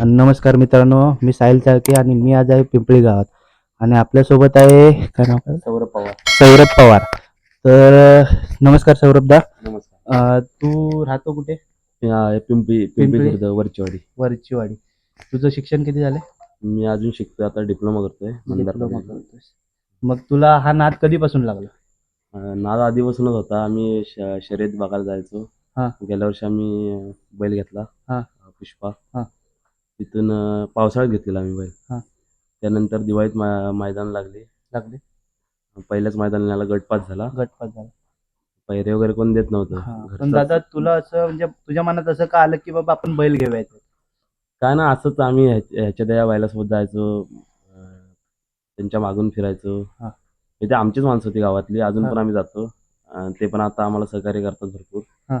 नमस्कार मित्रांनो मी साहिल चाळके आणि मी आज आहे पिंपळी गावात आणि आपल्यासोबत आहे काय नाव? सौरभ पवार सौरभ पवार तर नमस्कार सौरभदा नमस्कार अं, तू राहतो कुठे मी पिंपरी पिंपरी? पिंपरी खुर्द वरचीवाडी वरचीवाडी तुझं शिक्षण किती झालं मी अजून शिकतोय आता डिप्लोमा करतोय मंदार Diploma कॉलेजला. करतोयस. मग तुला हा नाद कधीपासून लागला अं, नाद आधीपासूनच होता आम्ही श- शर्यत बघायला जायचो हा. गेल्या वर्षी आम्ही अं, बैल घेतला हा. अं, पुष्पा हा. तिथून अं, पावसाळ्यात घेतलेला आम्ही बैल. हा. त्यानंतर दिवाळीत मै- मैदान लागले. लागले. पहिल्याच मैदानाला गटपात झाला. गटपात झाला. पैरे वगैरे कोण देत हा. नव्हतं पण दादा तुला असं म्हणजे तुझ्या मनात असं का आलं की बाबा आपण बैल घेऊयात काय ना असंच आम्ही ह्याच- ह्याच्या त्या बैलासोबत जायचो. अं, त्यांच्या मागून फिरायचो. हा. म्हणजे आमचीच माणसं होती गावातली. अजून हा. पण आम्ही जातो. अं, ते पण आता आम्हाला सहकार्य करतात भरपूर. हा.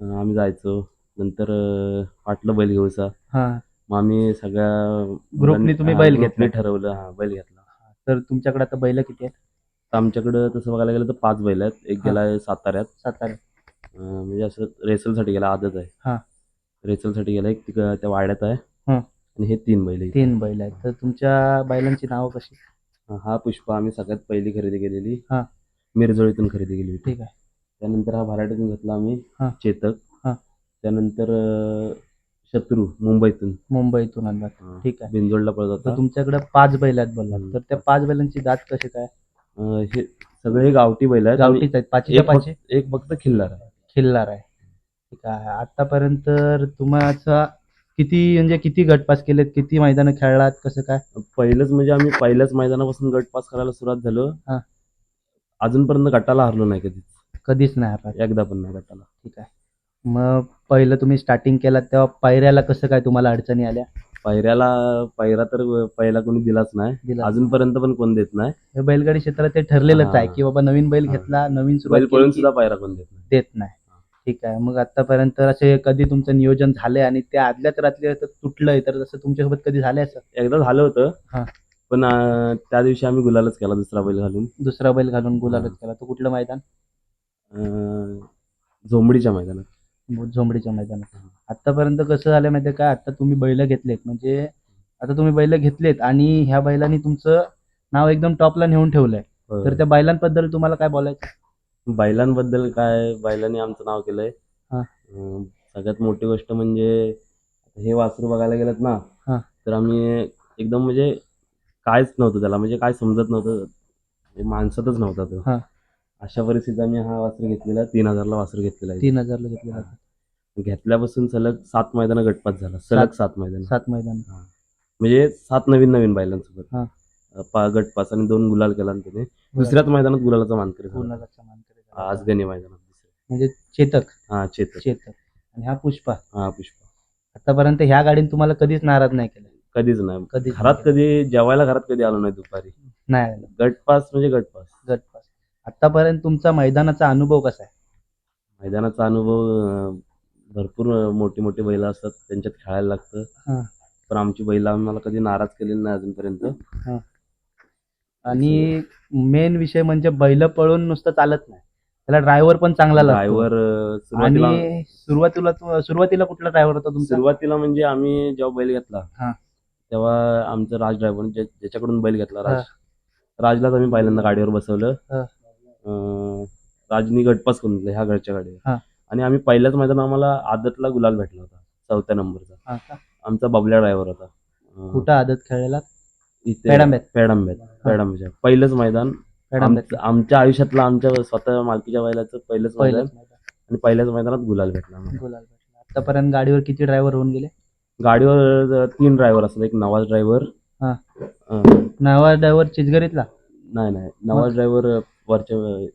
अं, आम्ही जायचो. नंतर अं, वाटलं बैल घेऊचा. हा. मग आम्ही सगळ्या ग्रुपनी तुम्ही बैल घेतला. ठरवलं हा बैल घेतला. तर तुमच्याकडे आता बैल किती आहेत? तर आमच्याकडं तसं बघायला गेलं तर पाच बैल आहेत. एक हा. गेला साताऱ्यात. सातारा. अं, म्हणजे असं रेसलसाठी गेला आदत हा. आहे रेसलसाठी गेला एक तिक- त्या वाड्यात आहे. हा. आणि हे तीन बैल आहेत. तीन बैल आहेत. तर तुमच्या बैलांची नावं कशी? हा पुष्पा आम्ही सगळ्यात पहिली खरेदी केलेली. हा. मिरजोळीतून खरेदी केली होती ठीक आहे. त्यानंतर हा भराट्यातून घेतला आम्ही. हा. चेतक. हा. त्यानंतर अं, शत्रू मुंबईतून. मुंबईतून आणला हा. ठीक आहे. बिंजोडला पळत तर होता. तुमच्याकडे पाच बैल आहेत बोलला. तर त्या पाच बैलांची दात कसे काय? अं, हे सगळे गावठी बैल आहेत गावठीच आहेत. पाचीच्या एक पाची? फक्त- एक फक्त खिल्लार आहे. खिल्लार आहे. ठीक आहे. आतापर्यंत तुम्हाला किती म्हणजे किती गटपास केलेत? किती मैदानं खेळलात? कसं काय? पहिलंच म्हणजे आम्ही पहिल्याच मैदानापासून गट पास करायला सुरुवात झालो. हा. अजूनपर्यंत गटाला हरलो नाही कधीच. कधीच नाही हरलात. एकदा पण नाही गटाला. ठीक आहे. मग पहिलं तुम्ही स्टार्टिंग केलात तेव्हा पायऱ्याला कसं काय तुम्हाला अडचणी आल्या? पायऱ्याला पायरा तर पहिला कोणी दिलाच नाही. दिला अजून पण कोण देत नाही. हे बैलगाडी क्षेत्रात ते ठरलेलंच आहे. की बाबा नवीन बैल हा. घेतला नवीन सुरुवात बैल केली पळून की सुद्धा पायरा कोण देत नाही. देत नाही. ठीक आहे. मग आतापर्यंत असे कधी तुमचं नियोजन झालंय आणि त्या आदल्याच रात्री असं तुटलंय तर तसं तुमच्यासोबत कधी झालंय असं? एकदा झालं हा. होतं पण अं, त्या दिवशी आम्ही गुलालच केला दुसरा बैल घालून. दुसरा बैल घालून गुलालच. केला. तो कुठलं मैदान? अं, झोंबडीच्या मैदानात. झोंबडीच्या मैदानात. आतापर्यंत कसं झालं माहितीये का? आता तुम्ही बैल घेतलेत. म्हणजे आता तुम्ही बैल घेतलेत आणि ह्या बैलांनी तुमचं नाव एकदम टॉपला नेऊन ठेवलंय. तर त्या बैलांबद्दल तुम्हाला काय बोलायचं? बैलांबद्दल काय? बैलांनी आमचं नाव केलंय. हा. अं, सगळ्यात मोठी गोष्ट म्हणजे हे वासरू बघायला गेलं ना हा. तर आम्ही एकदम म्हणजे कायच नव्हतं त्याला. म्हणजे काय समजत नव्हतं. माणसातच नव्हता तो. अशा परिस्थितीत आम्ही हा वासरू घेतलेला तीन हजारला वासरू घेतलेला आहे. तीन हजारला घेतलेला. घेतल्यापासून सलग सात मैदान गटपात झाला. सलग सात- मैदान. सात मैदान. म्हणजे सात नवीन नवीन बैलांसोबत. हा. अं, पा गटपास आणि दोन गुलाल केला आणि त्याने. दुसऱ्याच मैदानात गुलालाचा मानकरी झाला. गुलालाचा मानकरी झाला. आज गणी मैदानात दुसऱ्या. म्हणजे चेतक. हा चेतक. चेतक. आणि हा पुष्पा. हा पुष्पा. आतापर्यंत ह्या गाडीने तुम्हाला कधीच नाराज नाही केलं. कधीच नाही. कधीच घरात नाही कधी जेवायला घरात कधी आलो नाही दुपारी. नाही आलं. गटपास म्हणजे गटपास. गटपास. आतापर्यंत तुमचा मैदानाचा अनुभव कसा आहे? मैदानाचा अनुभव अं, भरपूर मोठी मोठी बैल असतात त्यांच्यात खेळायला हा. लागतं पण आमची बैल आम्हाला कधी नाराज केलेली नाही अजूनपर्यंत. आणि मेन विषय म्हणजे बैल पळून नुसतं चालत नाही. त्याला ड्रायव्हर पण चांगला लागतो. ड्रायव्हर सुरुवातीला आणि सुरुवातीला तु- सुरुवातीला कुठला ड्रायव्हर होता तुमचा? सुरुवातीला म्हणजे आम्ही जेव्हा बैल घेतला हा. तेव्हा आमचं राज ड्रायव्हर ज्याच्याकडून बैल घेतला राज. राजलाच आम्ही पहिल्यांदा गाडीवर बसवलं. हा. राजनी गटपास करून दिला ह्या घरच्या हा. आणि आम्ही पहिल्याच मैदान आम्हाला आदतला गुलाल भेटला होता चौथ्या नंबरचा. हा का? आमचा बबल्या ड्रायव्हर होता. अं, कुठं आदत खेळलेला? इथे पेडांब्यात. पेडांब्यात पेडांब्याच्या. पहिलंच मैदान. आमचं- आमच्या आयुष्यातलं आमच्या स्वतः मालकीच्या बैलाचं पहिलंच मैदान. आणि पहिल्याच मैदानात गुलाल भेटला आम्हाला. गुलाल भेटला. आतापर्यंत गाडीवर किती ड्रायव्हर होऊन गेले? गाडीवर तीन ड्रायव्हर असतात. एक नवाज ड्रायव्हर हा. नाही नवा ड्रायव्हर चिचगरीतला? नाही नवाज ड्रायव्हर वरच्या अं,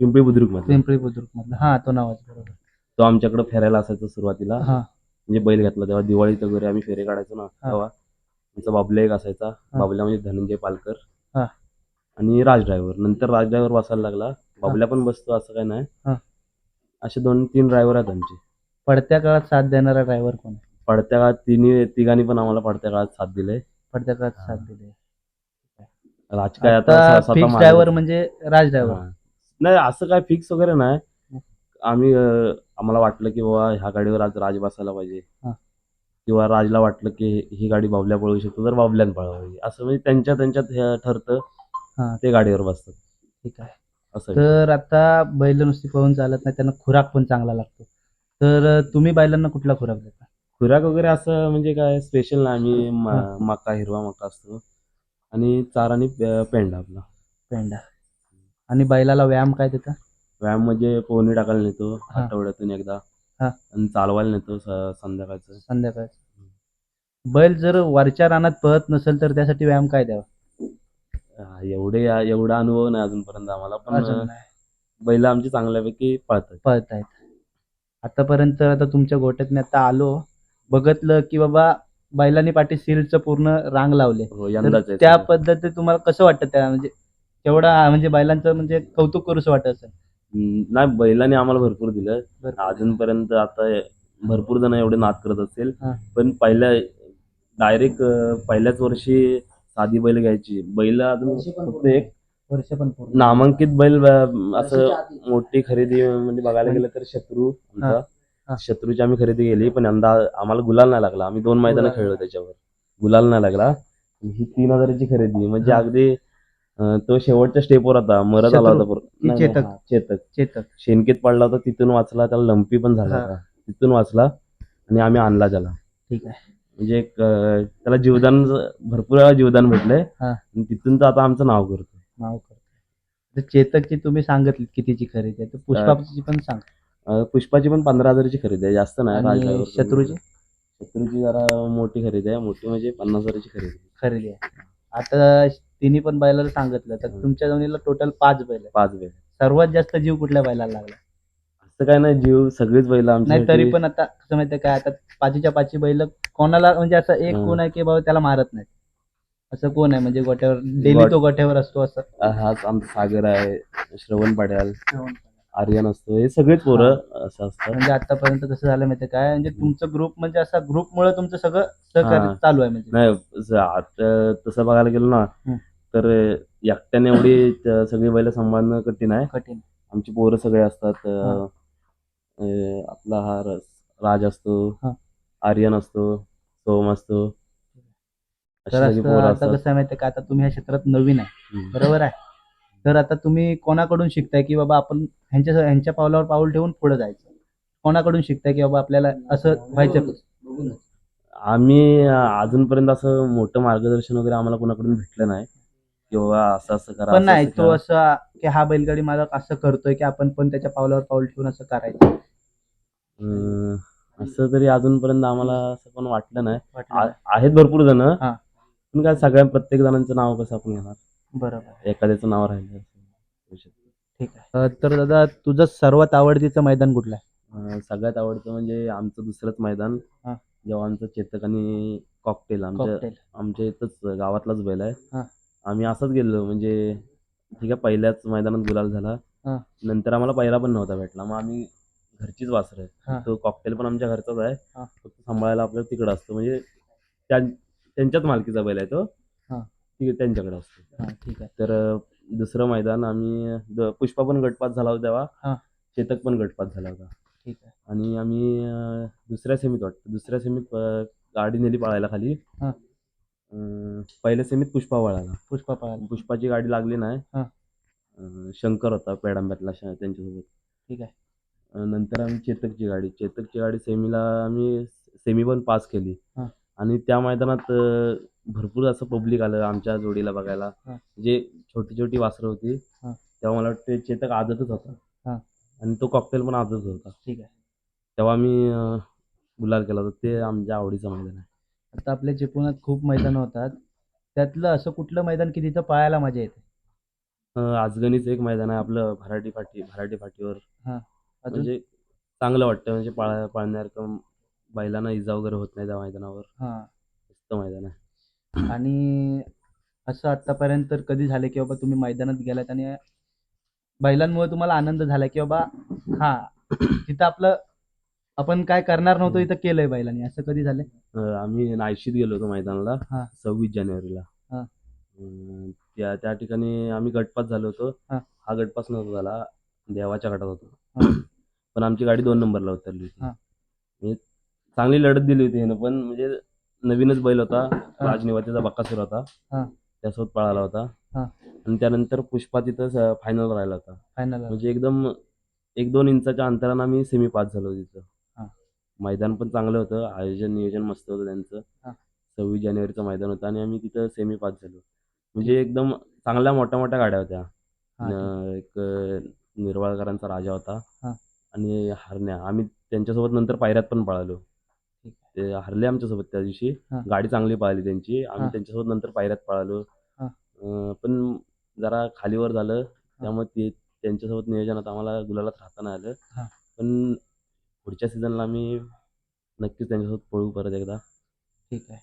पिंपरी बुद्रुकमध्ये पिंपरी बुद्रुक मधला हा तो नावाच बरोबर. तो आमच्याकडे फिरायला असायचा सुरुवातीला. हा. म्हणजे बैल घेतला तेव्हा दिवाळीत वगैरे आम्ही फेरे काढायचो ना तेव्हा. आमचा बाबल्या एक असायचा. बाबल्या म्हणजे धनंजय पालकर. हा. आणि राज ड्रायव्हर नंतर राज ड्रायव्हर बसायला लागला. बाबल्या पण बसतो असं काय नाही. हा. असे दोन तीन ड्रायव्हर आहेत आमचे. पडत्या काळात साथ देणारा ड्रायव्हर कोण आहे? पडत्या काळात तिन्ही तिघांनी पण आम्हाला पडत्या काळात साथ दिले पडत्या काळात साथ दिली राज काय आता स्वतः फिक्स ड्रायव्हर म्हणजे राज ड्रायव्हर हा. नाही असं काय फिक्स वगैरे नाही. आम्ही अं, आम्हाला वाटलं की बाबा ह्या गाडीवर आज राज बसायला पाहिजे. हा. किंवा राजला वाटलं की हे- ही गाडी बावल्या पळवू शकतो तर बावल्यान पळवावी. असं म्हणजे त्यांच्या त्यांच्यात हे ठरतं. हा. ते गाडीवर बसतात. ठीक आहे. असं तर आता बैल नुसती पळून चालत नाही त्यांना खुराक पण चांगला लागतो. तर तुम्ही बैलांना कुठला खुराक देता? खुराक वगैरे असं म्हणजे काय स्पेशल नाही. आम्ही म-. मका हिरवा मका असतो. आणि चार आणि पे- पेंडा आपला. पेंडा आणि बैलाला व्यायाम काय देता व्यायाम म्हणजे पोहणी टाकायला नेतो. आठवड्यातून एकदा. हा. आणि चालवायला नेतो स- संध्याकाळचं. संध्याकाळ बैल जर वरच्या रानात पळत नसेल तर त्यासाठी व्यायाम काय द्यावा? हा, एवढे एवढा अनुभव नाही अजूनपर्यंत आम्हाला पण नाही. बैल आमची चांगल्यापैकी पळतात पळत आहेत आतापर्यंत आता तुमच्या गोट्यात मी आता आलो बघितलं की बाबा बैलांनी पाठी सीलचं पूर्ण रांग लावले. हो तर यंदाच आहे त्या सगळं. पद्धतीत तुम्हाला कसं वाटतं त्या म्हणजे तेवढा म्हणजे बैलांचं म्हणजे कौतुक करूच वाटत असेल हम्म, नाही बैलांनी आम्हाला भरपूर दिलं. बरं. अजूनपर्यंत आता भरपूर जण एवढे नाद करत असतील. हा. पण पहिल्या डायरेक्ट पहिल्याच वर्षी साधी बैल घ्यायची. बैल अजून फक्त एक वर्ष पण पूर्ण. नामांकित बैल अं, असं मोठी खरेदी म्हणजे बघायला गेलं तर शत्रू. आमचा. शत्रूची आम्ही खरेदी केली पण यंदा आम्हाला गुलाल नाही लागला. आम्ही दोन मैदानं. खेळलो त्याच्यावर. गुलाल नाही लागला. ही तीन हजाराची खरेदी. म्हणजे. अगदी तो शेवटच्या स्टेपवर होता. मरत आला? होता चेतक? चेतक. चेतक. शेणकेत पडला होता तिथून वाचला त्याला लंपी पण झाला. होता. तिथून वाचला आणि आम्ही आणला त्याला. ठीक आहे. म्हणजे त्याला जीवदान भरपूर वेळा जीवदान भेटलंय. आणि तिथून तर आता आमचं नाव करतो. नाव करतो. चेतकची तुम्ही सांगितली कितीची खरेदी आहे पुष्पाची पण सांग. अं, पुष्पाची पण पंधरा हजाराची खरेदी आहे. जास्त नाही. आणि शत्रूची? शत्रूची जरा मोठी खरेदी आहे. मोठी म्हणजे पन्नास हजाराची खरेदी आहे. खरेदी आहे. आता तिन्ही पण बैलाला सांगितलं. तर. तुमच्या जमिनीला टोटल पाच बैल पाच बैल. सर्वात जास्त जीव कुठल्या बैलाला लागला? असं काय नाही. जीव सगळीच बैल नाही तरी पण आता कसं माहितीये काय आता पाचीच्या पाचची बैल कोणाला म्हणजे असं एक. कोण आहे की बाबा त्याला मारत नाही? असं कोण आहे? म्हणजे गोट्यावर डेली गोट- तो गोट्यावर असतो असं? हाच आमचा सागर आहे. श्रवण पाड्याल. आर्यन असतो हे सगळेच पोरं असं असतात म्हणजे आतापर्यंत कसं झालं माहितीये काय? म्हणजे तुमचं ग्रुप म्हणजे असा ग्रुप मुळे तुमचं सगळं सहकार्य हा. चालू आहे म्हणजे. नाही आता तसं बघायला गेलो ना. तर एकट्याने एवढी त- सगळी बैल सांभाळणं कठीण आहे. कठीण. आमची पोरं सगळे असतात हा. अं, आपला हा रस- राज असतो. आर्यन असतो सोम असतो. अशी तर सगळी असं पोरं आता असतात. कसं आहे माहितीये का? आता तुम्ही ह्या क्षेत्रात नवीन आहे. हम्म. बरोबर आहे? तर आता तुम्ही कोणाकडून शिकताय की बाबा आपण ह्यांच्या ह्यांच्या पावलावर पाऊल ठेवून पुढे जायचं? कोणाकडून शिकताय की बाबा आपल्याला असं व्हायचं? आम्ही अजूनपर्यंत असं मोठं मार्गदर्शन वगैरे आम्हाला कोणाकडून भेटलं नाही. की बाबा असं असं करा पण नाही तो. असं की हा बैलगाडी मालक असं करतोय की आपण पण त्याच्या पावलावर पाऊल ठेवून असं करायचं. असं तरी अजूनपर्यंत आम्हाला असं पण वाटलं नाही. आहेत भरपूर जण. पण काय सगळ्या प्रत्येक जणांचं नाव कसं आपण घेणार? बरोबर एखाद्याचं नाव राहिलं असं. ठीक आहे अं, तर दादा तुझं सर्वात आवडतीचं मैदान कुठलं आहे अं, सगळ्यात आवडतं म्हणजे आमचं दुसरंच मैदान हा. जेव्हा आमचं चेतक आणि कॉकटेल आमच्या कॉकटेल आमच्या इथंच गावातलाच बैल आहे हा. आम्ही असंच गेलो म्हणजे ठीक आहे पहिल्याच मैदानात गुलाल झाला हा. नंतर आम्हाला पहिला पण नव्हता भेटला मग आम्ही घरचीच वासर हा. आहे तो कॉकटेल पण आमच्या घरचाच आहे हा. फक्त सांभाळायला आपल्याला तिकडं असतो म्हणजे त्या त्यांच्याच मालकीचा बैल आहे तो हा. ती त्यांच्याकडे असतो. हा ठीक आहे. तर अं, दुसरं मैदान आम्ही द- पुष्पा पण गटपात झाला होता हा. तेव्हा चेतक पण गटपात झाला होता. ठीक आहे. आणि आम्ही अं, दुसऱ्या सेमीत वाटतं. दुसऱ्या सेमीत अं, गाडी नेली पळायला खाली. हा. अं, पहिल्या सेमीत पुष्पा पळाला. पुष्पा पळाला. पुष्पाची गाडी लागली नाही. हा. अं, शंकर होता पेडांब्यातला श- त्यांच्यासोबत. ठीक आहे. अं, नंतर आम्ही चेतकची गाडी. चेतकची गाडी सेमीला आम्ही सेमी पण पास केली. हा. आणि त्या मैदानात अं, भरपूर असं पब्लिक आलं आमच्या जोडीला बघायला. हा. जे छोटी छोटी वासरं होती हा. तेव्हा मला वाटतं चेतक आदतच होता. हा. आणि तो कॉकटेल पण आदतच होता. ठीक आहे. तेव्हा अं, गुलाल केला होता. ते आमच्या आवडीचं मैदान आहे. आता आपल्या चिपळुणात खूप मैदान होतात. त्यातलं असं कुठलं मैदान की तिथं पळायला मजा येते? अं, आजगणीचं एक मैदान आहे आपलं भराटी फाटी भराटी फाटीवर. अजून? म्हणजे चांगलं वाटतं. म्हणजे पाळ पाळण्यासारखं बैलांना इजा वगैरे होत नाही त्या मैदानावर. हा. मस्त मैदान आहे. आणि असं आतापर्यंत तर कधी झालं की बाबा तुम्ही मैदानात गेलात आणि बैलांमुळे तुम्हाला आनंद झाला की बाबा हा तिथं आपलं आपण काय करणार नव्हतो इथं केलंय बैलांनी असं कधी झालंय अं, आम्ही नायशीत गेलो होतो मैदानाला. सव्वीस जानेवारीला हा. अं, त्या त्या ठिकाणी आम्ही गटपास झालो होतो हा. हा गटपास नव्हता झाला देवाच्या गटात होतो. पण आमची गाडी दोन नंबरला उतरली हा. होती म्हणजे चांगली लढत दिली होती ह्यानं पण म्हणजे नवीनच बैल होता. राजनिवातीचा बक्कासूर होता. हा. त्यासोबत पळाला होता. हा. आणि त्यानंतर पुष्पा तिथं फायनल राहिला होता. फायनल म्हणजे एकदम एक दोन इंचाच्या अंतरानं आम्ही सेमी पास झालो हा. तिथं मैदान पण चांगलं होतं. आयोजन नियोजन मस्त होतं त्यांचं. सव्वीस जानेवारीचं मैदान होतं आणि आम्ही तिथं सेमी पास झालो. म्हणजे एकदम चांगल्या मोठ्या मोठ्या गाड्या होत्या. न- एक अं, निर्वाळकरांचा राजा होता. हा. आणि हरण्या. आम्ही त्यांच्यासोबत नंतर पायऱ्यात पण पळालो. ते हरले आमच्यासोबत त्या दिवशी. हा. गाडी चांगली पळाली त्यांची. आम्ही हा. त्यांच्यासोबत नंतर पायऱ्यात पळालो. हा. अं, पण जरा खालीवर झालं. त्यामुळे ते त्यांच्यासोबत नियोजनात आम्हाला गुलालात राहता नाही आलं. पण पुढच्या सीझनला आम्ही नक्कीच त्यांच्यासोबत पळू परत एकदा. ठीक आहे.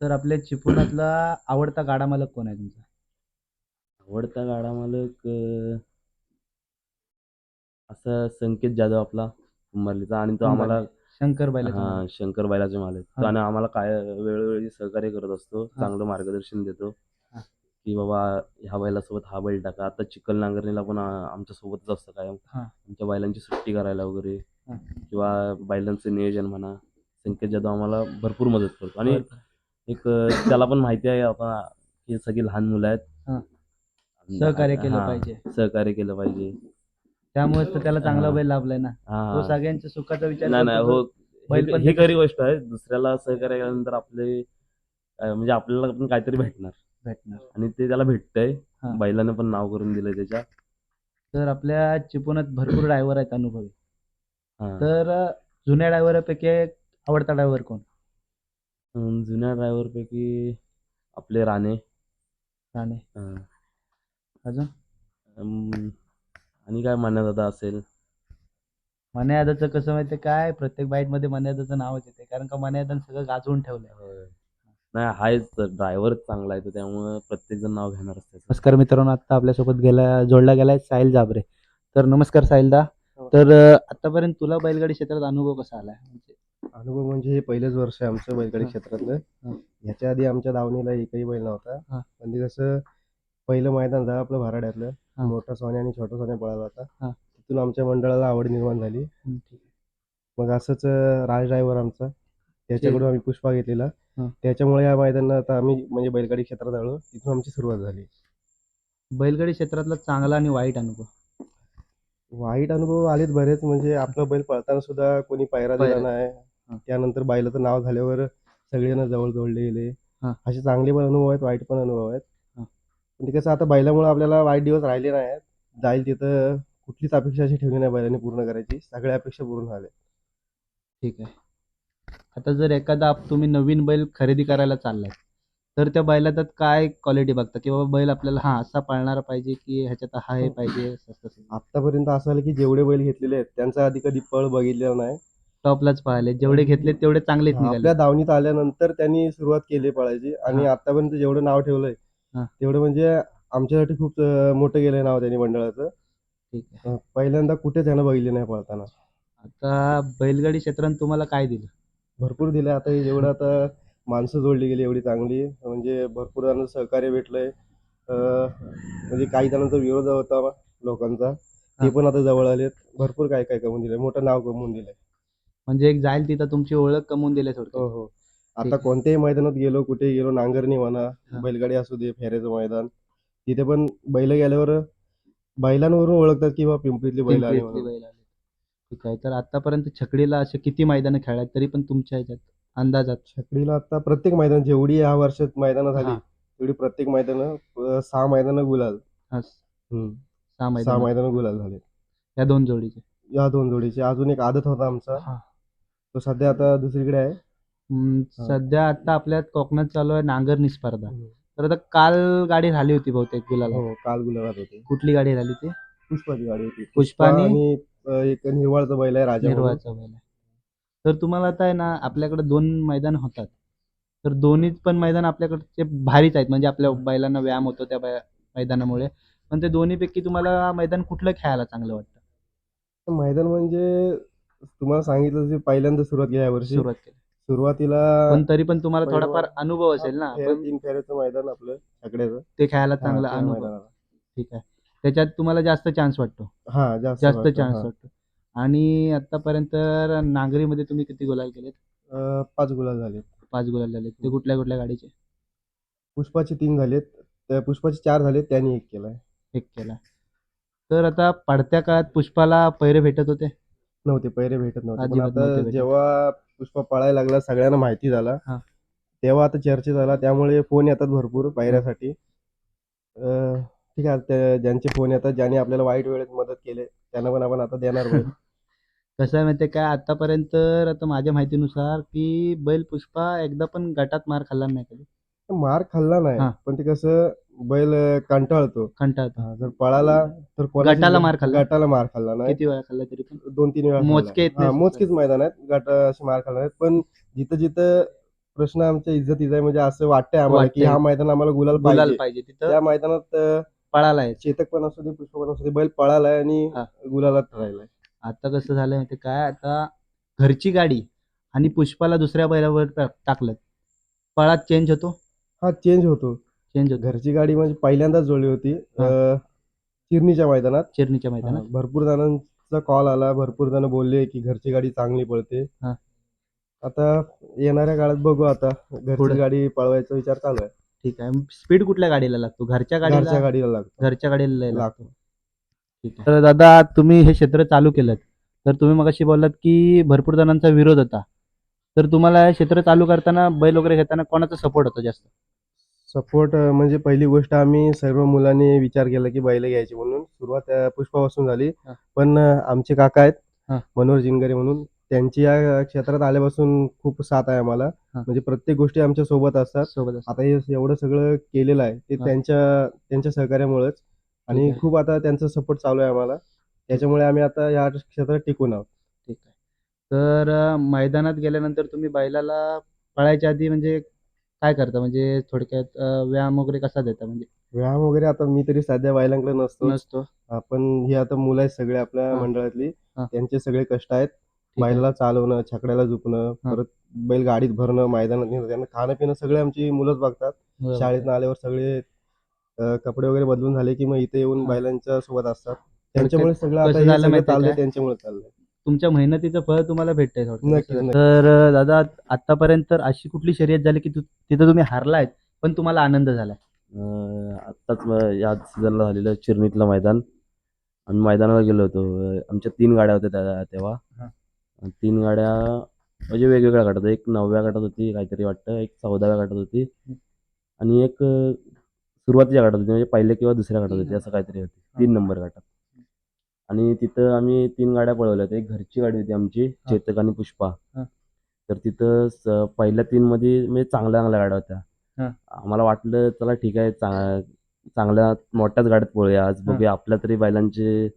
तर आपल्या चिपळुणातला आवडता गाडा मालक कोण आहे तुमचा? आवडता गाडा मालक अं, असा संकेत जाधव आपला कुंभारलीचा. आणि तो आम्हाला शंकर बैलाचा हा. शंकर बैलाचे मालक तो हा. आणि आम्हाला काय वेळोवेळी सहकार्य करत असतो चांगलं मार्गदर्शन देतो हा. की बाबा ह्या बैलासोबत हा बैल टाका आता चिखल नांगरणीला पण आ- आमच्या सोबतच असतं कायम हा. आमच्या बैलांची सुट्टी करायला वगैरे हा. किंवा बैलांचं नियोजन म्हणा संकेत जाधव आम्हाला भरपूर मदत करतो आणि. एक अं, त्याला पण माहिती आहे आता ही सगळी लहान मुलं आहेत हा. सहकार्य केलं हा, पाहिजे सहकार्य केलं पाहिजे त्यामुळेच तर त्याला चांगला. बैल लाभलाय ना. तो हा सगळ्यांच्या सुखाचा विचार नाही नाही करतो. हो. बैल ही- पण ही खरी गोष्ट आहे. दुसऱ्याला सहकार्य केल्यानंतर आपले अं, म्हणजे आपल्याला पण काहीतरी भेटणार. भेटणार. आणि ते त्याला भेटतंय. हा. बैलानं पण नाव करून दिलंय त्याच्या. तर आपल्या चिपळुणात भरपूर ड्रायव्हर आहेत अनुभवी. हा. तर अं, जुन्या ड्रायव्हरपैकी आवडता ड्रायव्हर कोण? अं, जुन्या ड्रायव्हर पैकी आपले राणे. राणे. अं, अजून? अं, आणि काय मान्य दादा असेल? मने आदाचं कसं माहितीये काय? प्रत्येक बाईटमध्ये मने आदाचं नावच येते. कारण का मने आदानं सगळं गाजवून ठेवलंय. नाही आहेच ड्रायव्हर चांगला आहे तर त्यामुळे प्रत्येक जण नाव घेणारच त्याचं नमस्कार मित्रांनो आता आपल्यासोबत गेला जोडला गेलाय साहिल जाबरे. तर नमस्कार साहिलदा. तर अं, आतापर्यंत तुला बैलगाडी क्षेत्रात अनुभव कसा आलाय? म्हणजे अनुभव म्हणजे हे पहिलेच वर्ष आहे आमचं बैलगाडी हा. क्षेत्रातलं. हा. ह्याच्या आधी आमच्या दावणीला एकही बैल नव्हता. हा. पण ते कसं पहिलं मैदान झालं आपलं भराड्यातलं हा. मोठा सोन्या आणि छोटा सोन्या पळाला. होता तिथून आमच्या मंडळाला आवड निर्माण झाली. मग असंच राज ड्रायव्हर आमचा त्याच्याकडून आम्ही पुष्पा घेतलेला. त्याच्यामुळे या मैदानात आता आम्ही म्हणजे बैलगाडी क्षेत्रात आलो तिथून आमची सुरुवात झाली बैलगाडी क्षेत्रातला चांगला आणि वाईट अनुभव वाईट अनुभव आलेत बरेच म्हणजे आपलं बैल पळताना सुद्धा कोणी पायरा दिला. नाही. त्यानंतर बैलाचं नाव झाल्यावर सगळेजण जवळ जोडले गेले. असे चांगले पण अनुभव आहेत वाईट पण अनुभव आहेत. पण ते कसं आता बैलामुळे आपल्याला वाईट दिवस राहिले नाही आहेत जाईल तिथं. कुठलीच अपेक्षा अशी ठेवली नाही बैलाने पूर्ण करायची. सगळ्या अपेक्षा पूर्ण झाल्या. ठीक आहे. आता जर एखादा आप- तुम्ही नवीन बैल खरेदी करायला चाललाय तर त्या बैलात काय क्वालिटी बघता? की बाबा बैल आपल्याला हा असा पाळणारा पाहिजे की ह्याच्यात हा हे पाहिजे. आतापर्यंत असं झालं की जेवढे बैल घेतलेले आहेत त्यांचा आधी कधी पळ बघितलेला नाही. टॉपलाच पाहिले जेवढे घेतले तेवढे चांगलेच निघाले. आपल्या दावणीत आल्यानंतर त्यांनी सुरुवात केली पळायची. आणि. आतापर्यंत जेवढं नाव ठेवलंय हा. तेवढं म्हणजे आमच्यासाठी खूप अं, मोठं गेलंय नाव त्यांनी मंडळाचं. ठीक आहे. अं, पहिल्यांदा कुठे त्यानं बघितले नाही पळताना. आता बैलगाडी क्षेत्रात तुम्हाला काय दिलं? भरपूर दिले. आता हे जेवढं आता माणसं जोडली गेली एवढी चांगली. म्हणजे भरपूर जणांचं सहकार्य भेटलंय. अं, म्हणजे काही जणांचा विरोध होता लोकांचा. ते हा. पण आता जवळ आलेत. भरपूर काय काय कमवून दिलंय. मोठं नाव कमवून दिलंय. म्हणजे एक जाईल तिथं तुमची ओळख कमवून दिली हो थोडक्यात. हो ठीक आता. कोणत्याही मैदानात गेलो कुठे गेलो नांगरणी म्हणा. बैलगाडी असू दे फेऱ्याचं मैदान तिथे पण बैल गेल्यावर बैलांवरून ओळखतात की बा पिंपरीतली बैल आली म्हणून. ठीक आहे तर आतापर्यंत छकडीला असे किती मैदान खेळायत तरी पण तुमच्या ह्याच्यात अंदाजात छकडीला आता प्रत्येक मैदान जेवढी या वर्षात मैदानं झाली हा. तेवढी प्रत्येक मैदान सहा मैदानं गुलाल हा, हम्म. सहा सहा मैदान मैदानं गुलाल झाले या दोन जोडीचे या दोन जोडीचे अजून एक आदत होता आमचा हा. तो सध्या आता दुसरीकडे आहे. सध्या आता आपल्यात कोकणात चालू आहे नांगरणी स्पर्धा तर आता काल गाडी झाली होती बहुतेक गुलाला. हो काल गुलाबात होते. कुठली गाडी झाली ती पुष्पाची गाडी होती. पुष्पा आणि आणि अं, एक निर्वाळचा बैल आहे राजा म्हणून. निर्वाचा बैल आहे. तर तुम्हाला आता आहे ना आपल्याकडे दोन मैदान होतात. तर दोन्ही पण मैदान आपल्याकडचे भारीच आहेत. म्हणजे आपल्या बैलांना व्यायाम होतो त्या बै- मैदानामुळे. पण ते दोन्हीपैकी तुम्हाला मैदान कुठलं खेळायला चांगलं वाटतं? मैदान म्हणजे तुम्हाला सांगितलं जे पहिल्यांदा सुरुवात केली यावर्षी सुरुवात केली. सुरुवातीला पण तरी पण तुम्हाला पहिलं थोडाफार अनुभव असेल ना फेऱ्या- पण तीन फेऱ्याचं मैदान आपलं छकड्याचं ते खेळायला चांगला अनुभव. ठीक आहे. त्याच्यात तुम्हाला जास्त चान्स वाटतो. हा जास्त जास्त वाटतं, चान्स हा. वाटतो. आणि आतापर्यंत नांगरीमध्ये तुम्ही किती गुलाल केलेत? अं, पाच गुलाल झालेत. पाच गुलाल झाले ते कुठल्या कुठल्या गाडीचे? पुष्पाचे तीन झालेत. त्या पुष्पाचे चार झालेत त्यांनी एक केलाय. एक केला. तर आता पडत्या काळात पुष्पाला पैरे भेटत होते? नव्हते पैरे भेटत नव्हते. पण अजिबात नव्हते आता भेटत. जेव्हा पुष्पा पळायला लागला सगळ्यांना माहिती झाला हा. तेव्हा आता चर्चेत आला त्यामुळे फोन येतात भरपूर पायऱ्यासाठी अं, ठीक आहे ज्यांचे फोन येतात ज्यांनी आपल्याला वाईट वेळेत मदत केली त्यांना पण आपण आता देणार बैल. कसं आहे माहितीये काय आतापर्यंत तर आता माझ्या माहितीनुसार की बैल पुष्पा एकदा पण गटात मार खाल्ला नाही कधी मार खाल्ला नाही हा. पण ते कसं बैल कंटाळतो. कंटाळतो. हा, जर पळाला तर गटाला मार खाल्ला? गटाला मार खाल्ला नाही. किती वेळा खाल्ला तरी पण? दोन तीन वेळा मोजके. हा, नाही. मोजकेच मैदान आहेत. गट असे मार खाल्ला पण जिथं जिथं प्रश्न आमच्या इज्जतीचा आहे म्हणजे असं वाटतंय आम्हाला की वाटतंय. ह्या मैदान आम्हाला गुलाल पाहिजे. पाहिजे. तिथं त्या मैदानात अं, पळाला आहे. चेतक पण असू दे पुष्प पण असू दे बैल पळालाय आणि हा. गुलालात राहिलाय. आता कसं झालंय माहिती काय? आता घरची गाडी आणि पुष्पाला दुसऱ्या बैलावर टा- टाकलं. पळात चेंज होतो? हा चेंज होतो. चेंज होतो घरची गाडी म्हणजे पहिल्यांदाच जोडली होती. अं, चिरणीच्या मैदानात. चिरणीच्या हा, मैदानात. भरपूर जणांचा कॉल आला. भरपूर जण बोलले की घरची गाडी चांगली पळते. हा. आता येणाऱ्या काळात बघू आता. घरची पुढे. गाडी पळवायचा विचार चालू आहे. ठीक आहे. स्पीड कुठल्या गाडीला लागतो? घरच्या घरच्या गाडीला गाडीला लागतो. घरच्या गाडीला लय लागतो. लागतो. ठीक आहे. तर दादा तुम्ही हे क्षेत्र चालू केलं तर तुम्ही मगाशी बोललात की भरपूर जणांचा विरोध होता. तर तुम्हाला हे क्षेत्र चालू करताना बैल वगैरे घेताना कोणाचा सपोर्ट होता जास्त? सपोर्ट म्हणजे पहिली गोष्ट आम्ही सर्व मुलांनी विचार केला की बैल घ्यायची म्हणून सुरुवात अं, पुष्पापासून झाली हा. पण अं, आमचे काका आहेत. मनोहर जिंगरे म्हणून त्यांची या क्षेत्रात आल्यापासून खूप साथ आहे आम्हाला हा. म्हणजे प्रत्येक गोष्टी आमच्यासोबत असतात सोबत असतात. आता हे एवढं सगळं केलेलं आहे ते हा. त्यांच्या त्यांच्या सहकार्यामुळेच आणि आहे. खूप आता त्यांचा सपोर्ट चालू आहे आम्हाला त्याच्यामुळे आम्ही आता या क्षेत्रात टिकून आहोत ठीक आहे तर अं, मैदानात गेल्यानंतर तुम्ही बैलाला पळायच्या आधी म्हणजे काय करता म्हणजे थोडक्यात अं, व्यायाम वगैरे कसा देता म्हणजे व्यायाम वगैरे आता मी तरी सध्या बैलांकडे नसतो नसतो आपण ही आता मुलं आहेत सगळे आपल्या हा. मंडळातली हा. त्यांचे सगळे कष्ट आहेत ठीक आहे. बैलाला चालवणं छकड्याला झुकणं हा. परत बैल गाडीत भरणं मैदानात नेणं त्यांना खाणं पिणं सगळे आमची मुलंच बघतात बरोबर. शाळेतनं आल्यावर सगळे अं, कपडे वगैरे बदलून झाले की मग इथे येऊन हा. बैलांच्या सोबत असतात त्यांच्यामुळे सगळं कसं आता हे झालं सगळं माहितीये चाललंय? त्यांच्यामुळे चाललंय तुमच्या मेहनतीचं फळ तुम्हाला भेटतंय थोडक्यात. नक्कीच, नक्कीच. तर दादा आतापर्यंत तर अशी कुठली शर्यत झाली की तु- तिथं तुम्ही हारलायत पण तुम्हाला आनंद झालाय? अं, आत्ताच म- या सीझनला झालेलं चिरणीतलं मैदान. आम्ही मैदानावर गेलो होतो. अं, आमच्या तीन गाड्या होत्या त्या तेव्हा. हा. आणि तीन गाड्या म्हणजे वेगवेगळ्या गटात. एक नवव्या गटात होती काहीतरी वाटतं. एक चौदाव्या गटात होती. आणि एक अं, सुरुवातीच्या गटात होती. म्हणजे पहिल्या किंवा दुसऱ्या गटात होती. असं काहीतरी होती. तीन नंबर गटात. आणि तिथं आम्ही तीन गाड्या पळवल्या होत्या एक घरची गाडी होती आमची चेतक आणि पुष्पा हा. तर तिथं स- पहिल्या तीन मध्ये म्हणजे चांगल्या चांगल्या गाड्या होत्या. आम्हाला वाटलं चला ठीक आहे चा- चांगल्या मोठ्याच गाड्यात पळूया आज. बघूया आपल्या तरी बैलांचे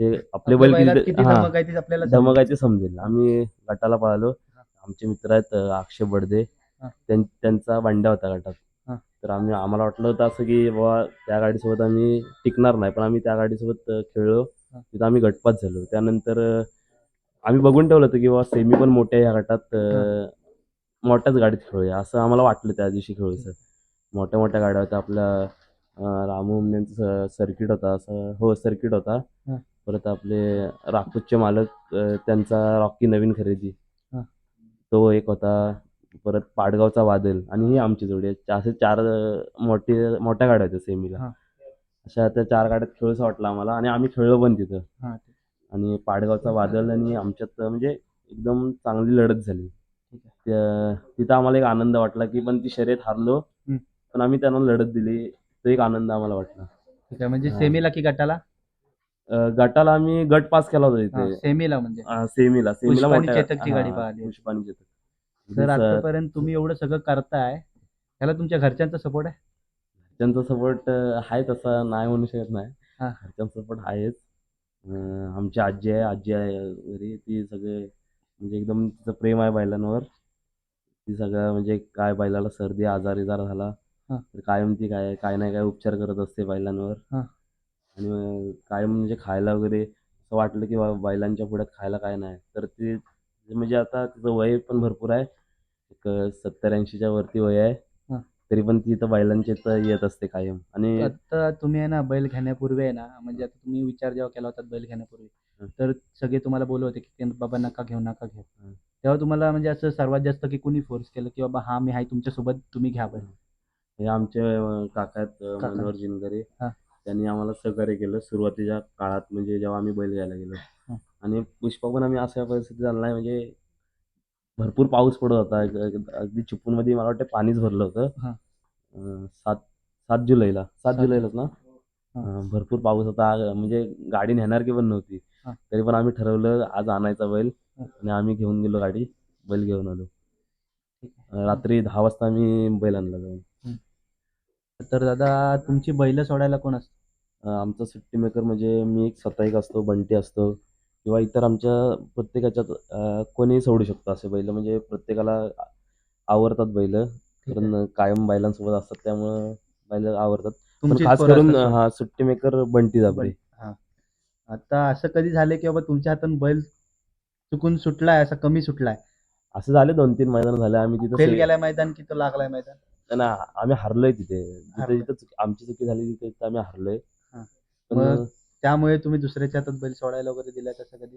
ते आपले आपल्या बैल बैलात किती किती हा, धमक आहे ती आपल्याला समजेल. धमकायचे समजेल आम्ही गटाला पळालो आमचे मित्र आहेत अं, अक्षय बडदे हा. त्यां- त्यांचा बांड्या होता गटात हा. तर आम्ही आम्हाला वाटलं होतं असं की बाबा त्या गाडीसोबत आम्ही टिकणार नाही पण आम्ही त्या गाडीसोबत अं, खेळलो. तिथं आम्ही गटपात झालो. त्यानंतर आम्ही बघून ठेवलं होतं की बाबा सेमी पण मोठ्या या गटात मोठ्याच गाडीत खेळूया. असं आम्हाला वाटलं त्या दिवशी खेळूचं. मोठ्या मोठ्या गाड्या होत्या. आपल्या रामू यांचं सर्किट होता. असं हो सर्किट होता. परत आपले राकूतचे मालक त्यांचा रॉकी नवीन खरेदी. तो एक होता. परत पाडगावचा वादल. आणि ही आमची जोडी आहे. असे चार मोठे मोठ्या गाड्या होत्या सेमीला. अशा त्या चार गाड्यात खेळूच वाटला आम्हाला आणि आम्ही खेळलो पण तिथं. हा, आणि पाडगावचा वादळ आणि आमच्यात म्हणजे एकदम चांगली लढत झाली. त्या- तिथं आम्हाला एक आनंद वाटला की पण ती शर्यत हारलो. हम्म. पण आम्ही त्यांना लढत दिली. तो एक आनंद आम्हाला वाटला. ठीक आहे म्हणजे हा. सेमीला की गटाला? अं, गटाला आम्ही गट पास केला होता हा, इथे सेमीला म्हणजे. अं, सेमीला. सेमीला पुष्पानी मोठ्या- चेतकची हा, गाडी पाहिली. पुष्पानी चेतक. सर, आतापर्यंत तुम्ही एवढं सगळं करताय. त्याला तुमच्या घरच्यांचा सपोर्ट आहे? त्यांचा सपोर्ट आहे तसा नाही म्हणू शकत नाही हा. घरच्यांचा सपोर्ट आहेच अं, आमची आजी आहे आजी आहे घरी ती सगळे म्हणजे एकदम तिचं प्रेम आहे बैलांवर ती सगळं म्हणजे काय बैलाला सर्दी आजार इजार झाला हा. तर कायम ती काय काय नाही काय उपचार करत असते बैलांवर हा. आणि कायम म्हणजे खायला वगैरे असं वाटलं की बैलांच्या पुढ्यात खायला काय नाही तर ती म्हणजे आता तिचं वय पण भरपूर आहे एक सत्तर ऐंशीच्या वरती वय आहे. तरी पण ती इथं बैलांच्या इथं येत असते कायम आणि आता तुम्ही आहे ना बैल घेण्यापूर्वी आहे ना म्हणजे आता तुम्ही विचार जेव्हा केला होता बैल घेण्यापूर्वी. तर सगळे तुम्हाला बोलत होते की बाबा नका घेऊ नका घेऊ. तेव्हा तुम्हाला म्हणजे असं सर्वात जास्त की कुणी फोर्स केलं की बाबा हा मी आहे तुमच्यासोबत तुम्ही घ्या बैल हे आमचे अं, काका आहेत अं, काका. मनोहर जिनकरे हा. त्यांनी आम्हाला सहकार्य केलं सुरुवातीच्या काळात म्हणजे जेव्हा आम्ही बैल घ्यायला गेलो. आणि पुष्पा पण आम्ही अशा परिस्थितीत झाला म्हणजे भरपूर पाऊस पडत होता. अगदी चिपळूणमध्ये मला वाटतं पाणीच भरलं होतं. हा. सात सात जुलैला. सात जुलैलाच ना? भरपूर पाऊस होता. म्हणजे गाडी नेणार की पण नव्हती. तरी पण आम्ही ठरवलं आज आणायचा बैल. आणि आम्ही घेऊन गेलो गाडी. बैल घेऊन आलो. रात्री दहा वाजता आम्ही बैल आणला जाऊन. तर दादा तुमची बैल सोडायला कोण असतं? आमचा सुट्टी मेकर म्हणजे मी एक स्वतः एक असतो बंटी असतो. किंवा इतर आमच्या प्रत्येकाच्यात अं, कोणीही सोडू शकतो असे बैल. म्हणजे प्रत्येकाला आवडतात बैल. कारण कायम बैलांसोबत असतात. त्यामुळं बैल आवडतात. पण खास पोरं करून असतात. हा सुट्टी मेकर बंटी हा. आता असं कधी झालं की बाबा तुमच्या हातून बैल चुकून सुटलाय असा कमी सुटलाय? असं झाले दोन तीन मैदान झाले. आम्ही तिथं फेल से- गेलाय मैदान की तो लागलाय मैदान? ना आम्ही हरलोय तिथे. जिथे हरलोय. जिथं चुक- आमची चुकी झाली तिथे तिथं आम्ही हरलोय. हा. पण मग त्यामुळे तुम्ही दुसऱ्याच्या हातात बैल सोडायला वगैरे दिलाय तसं कधी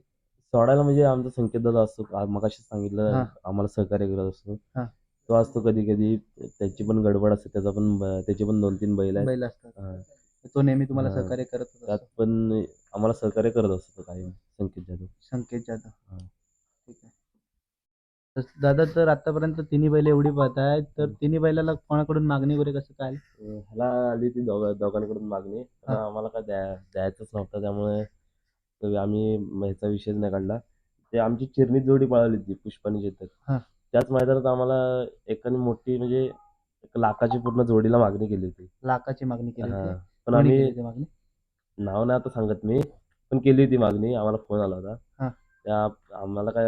सोडायला म्हणजे आमचा संकेत दादा असतो मगाशी सांगितलं हा. आम्हाला सहकार्य करत असतो हा. तो असतो कधी कधी त्याची पण गडबड असते त्याचा पण ब- त्याचे पण दोन तीन बैल आहेत बैल असतात हा. तो नेहमी तुम्हाला हा. सहकार्य करत त्यात असतो पण आम्हाला सहकार्य करत असतो काही संकेत जाधव संकेत जाधव हा. ठीक आहे तर दादा तर आतापर्यंत तिन्ही बैल एवढी पाहत आहेत तर तिन्ही बैलाला कोणाकडून मागणी वगैरे कसं काय? ह्याला आली ती दोघा दोघांकडून मागणी. पण हा. आम्हाला काय द्या द्यायचंच नव्हतं त्यामुळे आम्ही ह्याचा विषयच नाही काढला. ते आमची चिरणीत जोडी पळाली होती पुष्पानी चेतक हा. त्याच मैदानात आम्हाला एकाने मोठी म्हणजे एक लाखाची पूर्ण जोडीला मागणी केली होती. लाखाची मागणी केली हा. होती पण कोणी आम्ही केली होती मागणी? नाव नाही आता सांगत मी पण केली होती मागणी आम्हाला फोन आला हा. होता त्या आम्हाला काय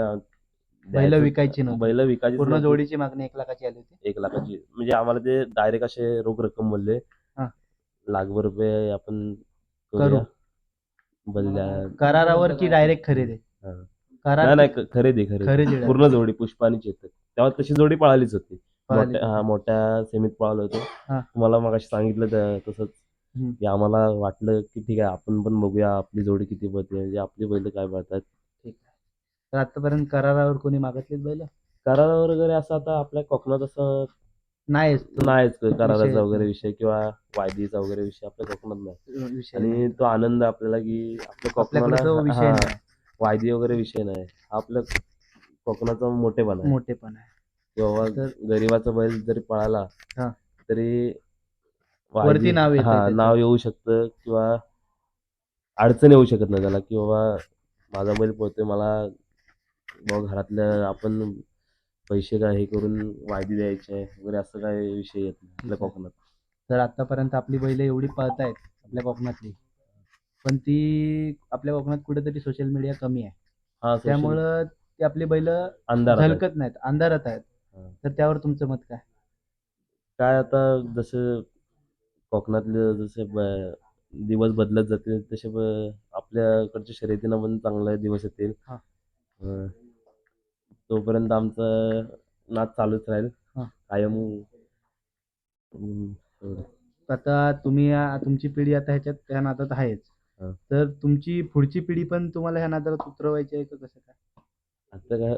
बैल विकायची नव्हती. बैल विकायची पूर्ण. जोडीची मागणी एक लाखाची आली होती. एक लाखाची. म्हणजे आम्हाला ते डायरेक्ट असे रोख रक्कम बोलले. हा. लाखभर रुपये आपण करू. करारावर की डायरेक्ट खरेदी. हा. करार नाही खरेदी खरेदी. पूर्ण जोडी पुष्पा आणि चेतक तेव्हा तशी जोडी पळालीच होती. हा मोठ्या सेमीत पळालो होतो. तुम्हाला मग सांगितलं तसंच. आम्हाला वाटलं की ठीक आहे आपण पण बघूया आपली जोडी किती पळते म्हणजे आपली बैल काय पळतात. तर आतापर्यंत करारावर कोणी मागितलीत बैल? करारावर वगैरे असं आता आपल्या कोकणात असं नाहीच नाहीच कराराचा वगैरे विषय किंवा वायदीचा वगैरे विषय आपल्या कोकणात नाही. आणि नाही. तो आनंद आपल्याला की आपल्या कोकणाला विषय नाही. वायदी वगैरे विषय नाही. आपल्या कोकणाचा मोठेपणा आहे. मोठेपण आहे. किंवा गरीबाचा बैल जरी पळाला. तरी वरती नाव हा. नाव येऊ शकतं किंवा अडचण येऊ शकत नाही त्याला. की बाबा माझा बैल पळतोय मला बाबा घरातल्या आपण पैसे काय हे करून वायदी द्यायचे वगैरे असं काय विषय येत नाही आपल्या कोकणात. तर आतापर्यंत आपली बैल एवढी पळत आहेत आपल्या कोकणातली. पण ती आपल्या कोकणात कुठेतरी सोशल मीडिया कमी आहे. हा social त्यामुळं ती आपली बैल झलकत नाहीत अंधारात आहेत. हा. तर त्यावर तुमचं मत काय? काय आता जसं कोकणातले जसे ब- दिवस बदलत जातील तसे ब- आपल्याकडच्या शर्यतींना पण चांगले दिवस येतील. हा. अं, तोपर्यंत आमचं नाच चालूच राहील हा. कायम हम्म, एवढं. आता तुम्ही आ- तुमची पिढी आता ह्याच्यात ह्या नादात आहेच हा. तर तुमची पुढची पिढी पण तुम्हाला ह्या नादात उतरवायची आहे का कसं काय आता काय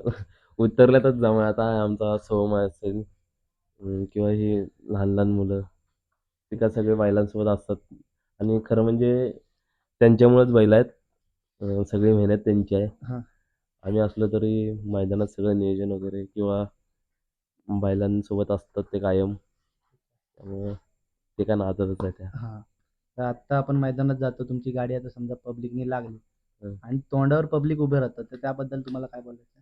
उतरल्यातच जमा आता आमचा सोम असेल अं, किंवा ही लहान लहान मुलं ते काय सगळे बैलांसोबत असतात आणि खरं म्हणजे त्यांच्यामुळेच बैल आहेत अं, सगळी मेहनत त्यांची आहे हा. आम्ही असलो तरी मैदानात सगळं नियोजन वगैरे किंवा बैलांसोबत असतात ते कायम. त्यामुळं ते काय नादातच आहे त्या. हा. तर आता आपण मैदानात जातो तुमची गाडी आता समजा पब्लिकने लागली हं. आणि तोंडावर पब्लिक उभे राहतात तर त्याबद्दल तुम्हाला काय बोलायचं?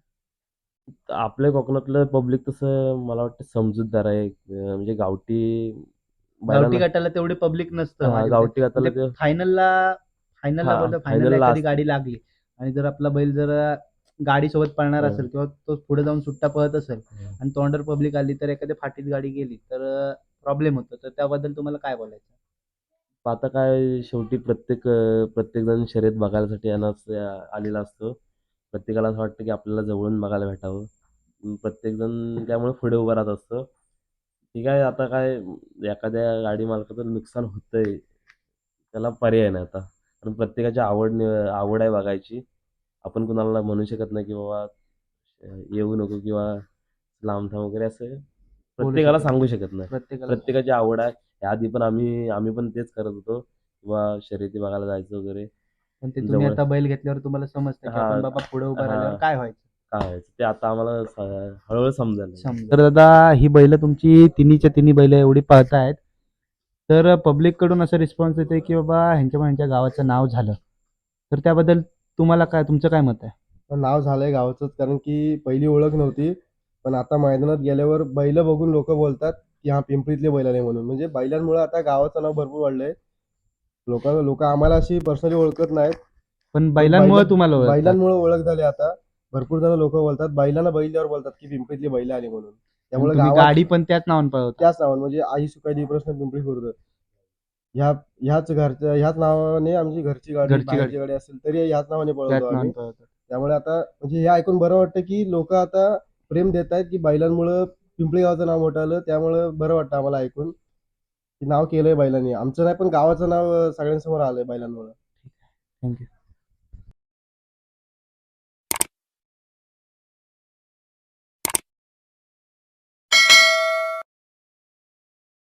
तर आपल्या कोकणातलं पब्लिक तसं मला वाटतं समजूतदार आहे. अं, म्हणजे गावठी गावठी बैलांना- गटाला तेवढे पब्लिक नसतं हा, माझ्या गावठी गटाला म्हणजे ते फायनलला फायनलला हा, बोलतो final फायनलला ला एखादी असतं. गाडी लागली आणि जर आपला बैल जर गाडी सोबत पळणार हं. असेल किंवा तो पुढे जाऊन सुट्टा पळत असेल हं. आणि तोंडावर पब्लिक आली तर एखाद्या फाटीत गाडी गेली तर प्रॉब्लेम होतो. तर त्याबद्दल तुम्हाला काय बोलायचं? आता काय शेवटी प्रत्येक प्रत्येक जण शर्यत बघायसाठी येणार आलेला असतो. प्रत्येकाला असं वाटतं की आपल्याला जवळून बघायला भेटावं. प्रत्येक जण त्यामुळे पुढे उभा राहत असतो. ठीक आहे आता काय एखाद्या गाडी मालकाचं नुकसान होतंय त्याला पर्याय नाही आता. कारण प्रत्येकाची आवड आवड आहे बघायची. आपण कुणाला म्हणू शकत नाही की बाबा येऊ नको किंवा लांब थांब वगैरे असं प्रत्येकाला सांगू शकत नाही. प्रत्येकाला प्रत्येकाची आवड आहे. याआधी पण आम्ही आम्ही पण तेच करत होतो. किंवा शर्यती बघायला जायचं वगैरे. पण ते तुम्ही आता बैल घेतल्यावर तुम्हाला समजतं की. आपण बाबा पुढे उभं हा. राहिल्यावर काय व्हायचं? काय व्हायचं? ते आता आम्हाला हळूहळू समजायला तर दादा ही बैल तुमची तिन्हीच्या तिन्ही बैल एवढी पळतायत. तर पब्लिककडून असं रिस्पॉन्स येते की बाबा ह्यांच्या ह्यांच्या गावाचं नाव झालं. तर त्याबद्दल तुम्हाला काय तुमचं काय मत आहे? पण नाव झालंय गावचंच कारण की पहिली ओळख नव्हती. पण आता मैदानात गेल्यावर बैल बघून लोक बोलतात की हा पिंपरीतले बैल आले म्हणून. म्हणजे बैलांमुळे आता गावाचं नाव भरपूर वाढलंय. लोक लोक आम्हाला अशी पर्सनली ओळखत नाहीत. पण बैलांमुळे बैलं- तुम्हाला ओळखतात. बैलांमुळे ओळख झाली आता. भरपूर जण लोक बोलतात. बैलांना बैलावर बोलतात की पिंपरीतली बैल आली म्हणून. त्यामुळे तुम्ही गावात गाडी पण त्याच नावाने पळवता. त्याच नावाने. म्हणजे आई सुकाई प्रश्न पिंपरी खुर्द. ह्या ह्याच घरच्या ह्याच नावाने आमची घरची गाडी घरची बाहेरची गाडी. असेल तरी ह्याच नावाने पळवतो आम्ही. त्यामुळे आता म्हणजे हे ऐकून बरं वाटतं की लोक आता प्रेम देत आहेत की बैलांमुळं पिंपळी गावाचं नाव मोठं आलं त्यामुळं बरं वाटतं आम्हाला ऐकून. की नाव केलंय बैलांनी. आमचं नाही पण गावाचं नाव अं, सगळ्यांसमोर आलंय बैलांमुळे. थँक्यू